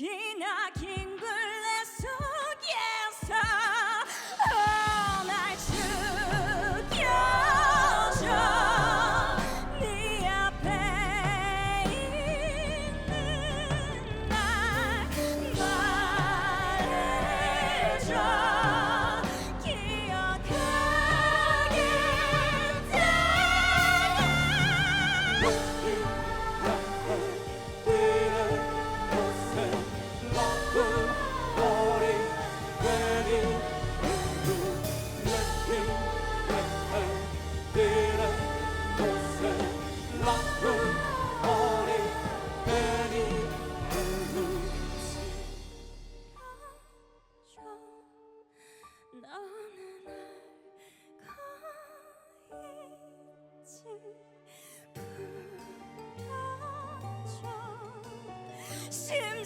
기나긴 굴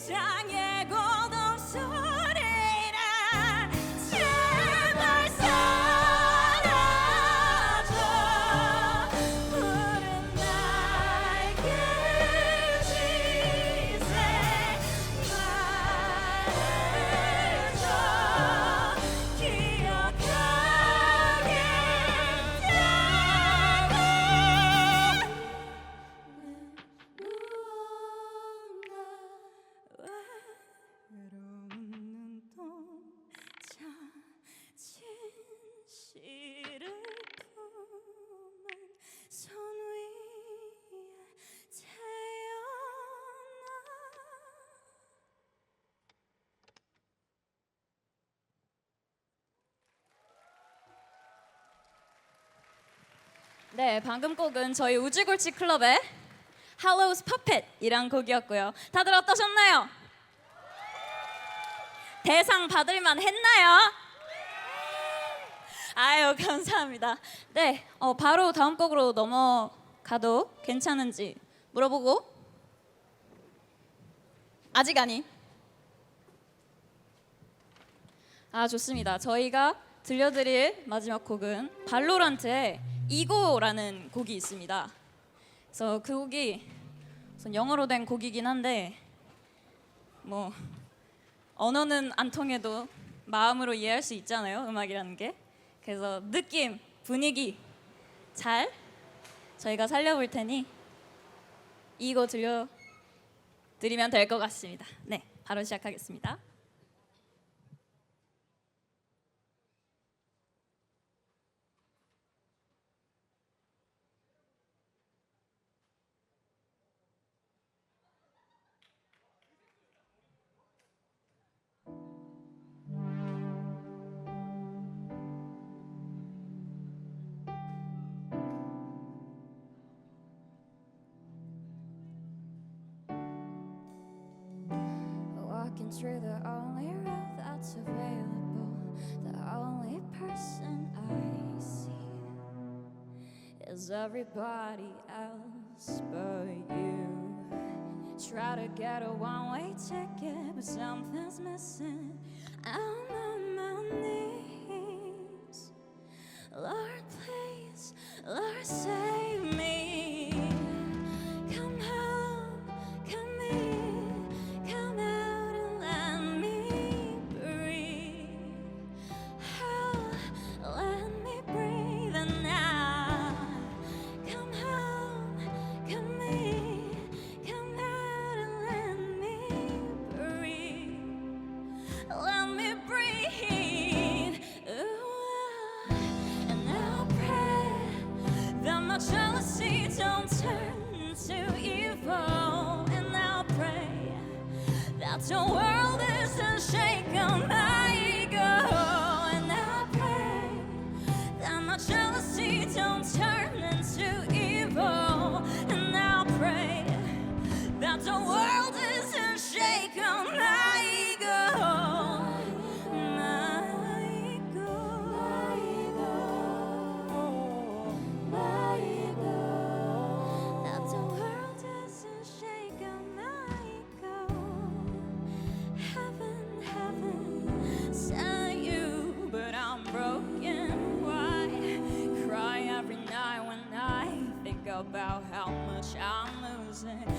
Christian. 네, 방금 곡은 저희 우주골치 클럽의 할로우스 퍼펫이란 곡이었고요. 다들 어떠셨나요? 대상 받을만 했나요? 아유 감사합니다. 네, 어, 바로 다음 곡으로 넘어가도 괜찮은지 물어보고 아직 아니. 아 좋습니다. 저희가 들려드릴 마지막 곡은 발로란트의 이고라는 곡이 있습니다. 그래서 그 곡이 영어로 된 곡이긴 한데 뭐 언어는 안 통해도 마음으로 이해할 수 있잖아요. 음악이라는 게. 그래서 느낌, 분위기 잘 저희가 살려볼 테니 이거 들려 드리면 될 것 같습니다. 네, 바로 시작하겠습니다. Walking through the only road that's available. The only person I see is everybody else but you. Try to get a one way ticket, but something's missing. I'm no worry. I'm losing?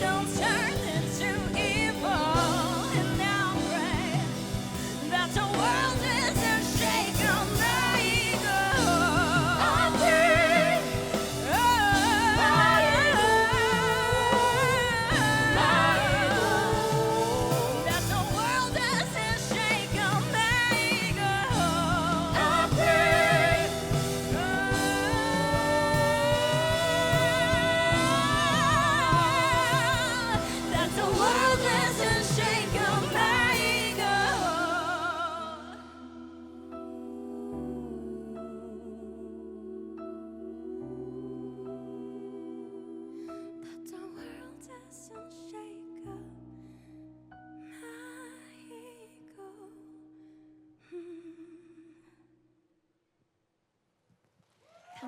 don't turn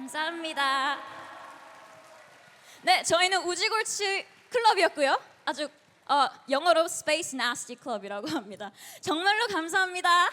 감사합니다. 네, 저희는 우지골치 클럽이었고요. 아주 어, 영어로 Space Nasty Club이라고 합니다. 정말로 감사합니다.